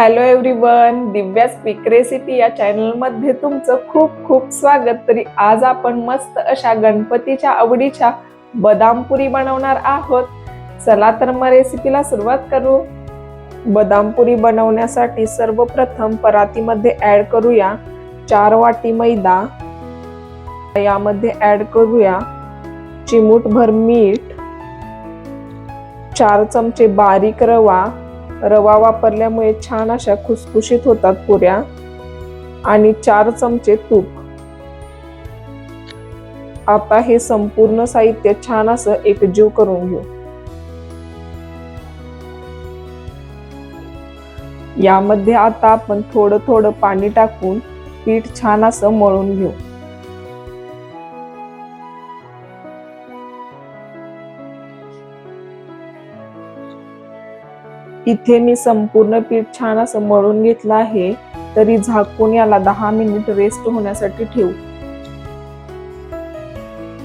Hello everyone Divya speak recipe या चॅनलमध्ये तुमचं खूप खूप स्वागत. तरी आज आपण मस्त अशा गणपतीच्या आवडीच्या बदाम पुरी बनवणार आहोत. चला तर मग रेसिपीला सुरुवात करू. बदाम पुरी बनवण्यासाठी सर्वप्रथम परातीमध्ये ॲड करूया चार वाटी मैदा. यामध्ये ॲड करूया चिमूटभर मीठ. चार चमचे बारीक रवा. रवा वापरल्यामुळे छान अशा खुसखुशीत होतात पुऱ्या आणि चार चमचे तूप. आता हे संपूर्ण साहित्य छान असं एकजीव करून घेऊ. यामध्ये आता आपण थोडं थोडं पाणी टाकून पीठ छान असं मळून घेऊ. इथे मी संपूर्ण पीठ छान असं मळून घेतलं आहे तरी झाकून याला दहा मिनिट रेस्ट होण्यासाठी ठेवू.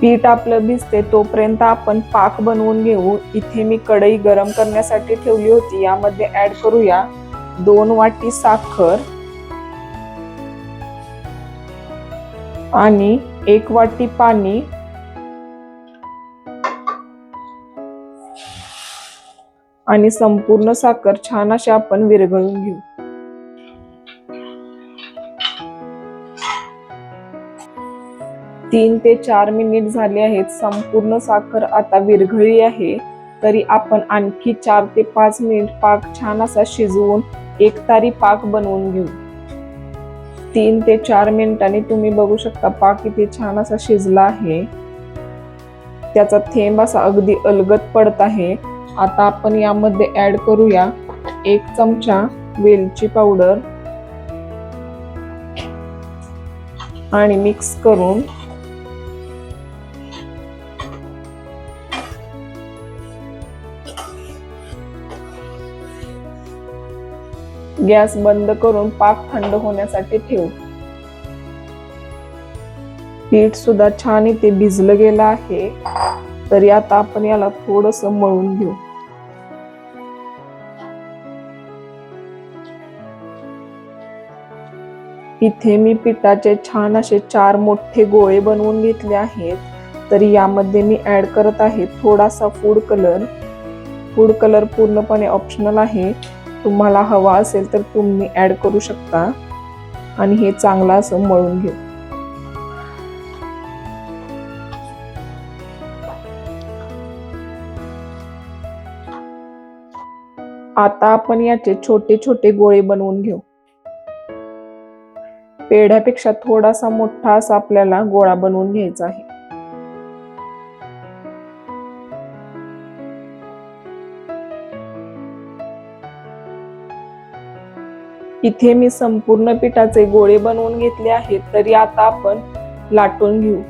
पीठ आपलं भिजते तोपर्यंत आपण पाक बनवून घेऊ. इथे मी कढई गरम करण्यासाठी ठेवली होती यामध्ये ऍड करूया दोन वाटी साखर आणि एक वाटी पाणी आणि संपूर्ण साखर छान अशी आपण विरघळून घेऊ. तीन ते चार मिनिट झाले आहेत. संपूर्ण साखर आता विरघळली आहे. तरी आपण आणखी चार ते पाच मिनिट पाक छान असा शिजवून एक तारी पाक बनवून घेऊ. तीन ते चार मिनिटांनी तुम्ही बघू शकता पाक इथे छान असा शिजला आहे. त्याचा थेंब असा अगदी अलगत पडत आहे. आता आपण यामध्ये ऍड करूया एक चमचा वेलची पावडर आणि मिक्स करून गॅस बंद करून पाक थंड होण्यासाठी ठेवू. पीठ सुद्धा छान इथे भिजलं गेलं आहे. तरी आता आपण याला थोडस मळून घेऊ. इथे मी पिठाचे छान असे चार मोठे गोळे बनवून घेतले आहेत. तरी यामध्ये मी ॲड करत आहे थोडासा फूड कलर फूड कलर पूर्णपणे ऑप्शनल आहे. तुम्हाला हवा असेल तर तुम्ही ॲड करू शकता. आणि हे चांगलं असं मळून घेऊ. आता आपण याचे छोटे छोटे गोळे बनवून घेऊ. पेढ्यापेक्षा थोडासा मोठा असा आपल्याला गोळा बनवून घ्यायचा आहे. इथे मी संपूर्ण पिठाचे गोळे बनवून घेतले आहेत तरी आता आपण लाटून घेऊ.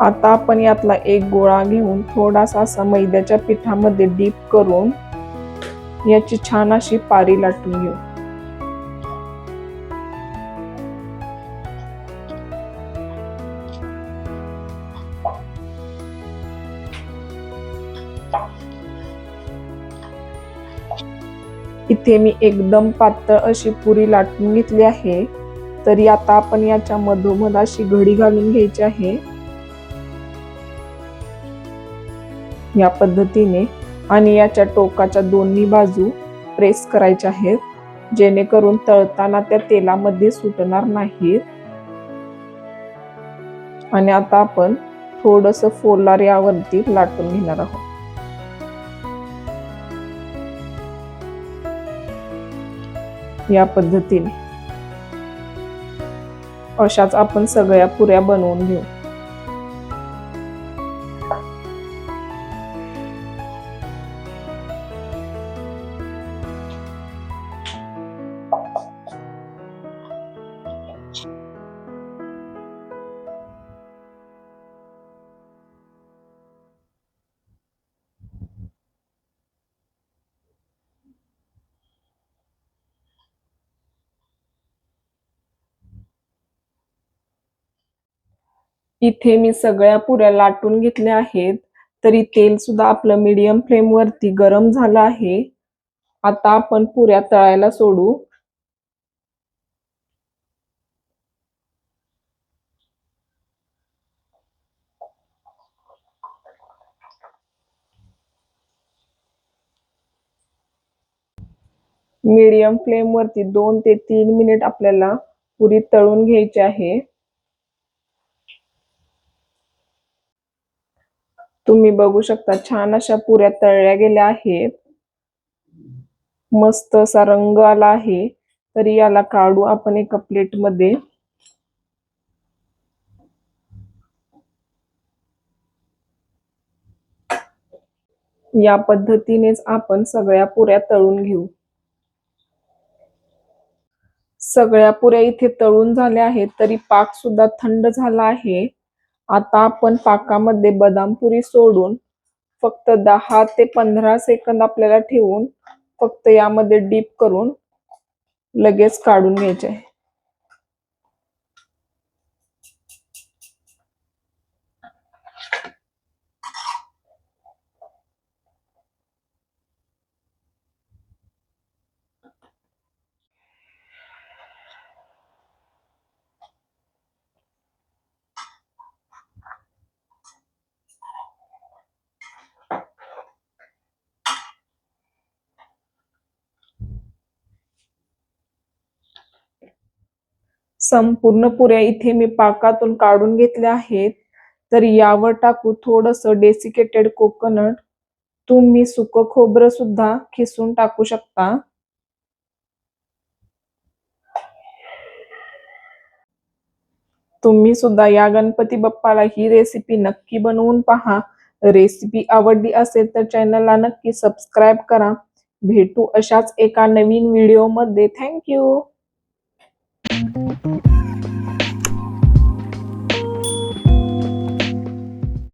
आता आपण यातला एक गोळा घेऊन थोडासा असा मैद्याच्या पिठामध्ये डीप करून याची छान अशी पारी लाटून घेऊ. इथे मी एकदम पातळ अशी पुरी लाटून घेतली आहे. तरी आता आपण याच्या मधोमध अशी घडी घालून घ्यायची आहे. या पद्धतीने आणि याच्या टोकाच्या दोन्ही बाजू प्रेस करायच्या आहेत. जेणेकरून तळताना त्या तेलामध्ये सुटणार नाहीत. आणि आता आपण थोडस फोलार यावरती लाटून घेणार आहोत. या पद्धतीने. अशाच आपण सगळ्या पुऱ्या बनवून घेऊ. इथे मी सगळ्या पुऱ्या लाटून घेतल्या आहेत. तरी तेल सुद्धा आपलं मीडियम फ्लेम वरती गरम झालं आहे. आता आपण पुऱ्या तळायला सोडू. मीडियम फ्लेम वरती दोन ते तीन मिनिट आपल्याला पुरी तळून घ्यायची आहे. तुम्ही बघू शकता छान अशा पुऱ्या तळल्या गेल्या आहेत. मस्त असा रंग आला आहे. तरी याला काढू आपण एका प्लेटमध्ये. या पद्धतीनेच आपण सगळ्या पुऱ्या तळून घेऊ. सगळ्या पुऱ्या इथे तळून झाल्या आहेत तरी पाक सुद्धा थंड झाला आहे. आता आपण पाकामध्ये बदाम पुरी सोडून फक्त दहा ते पंधरा सेकंद आपल्याला ठेवून फक्त यामध्ये डीप करून लगेच काढून घ्यायचे. आहे संपूर्ण पुऱ्या इथे मी पाकातून काढून घेतल्या आहेत. तर यावर टाकू थोडस डेसिकेटेड कोकोनट तुम्ही सुक खोबरं सुद्धा खिसून टाकू शकता. तुम्ही सुद्धा या गणपती बाप्पाला ही रेसिपी नक्की बनवून पहा. रेसिपी आवडली असेल तर चॅनलला नक्की सबस्क्राईब करा. भेटू अशाच एका नवीन व्हिडिओमध्ये थँक्यू Thank you.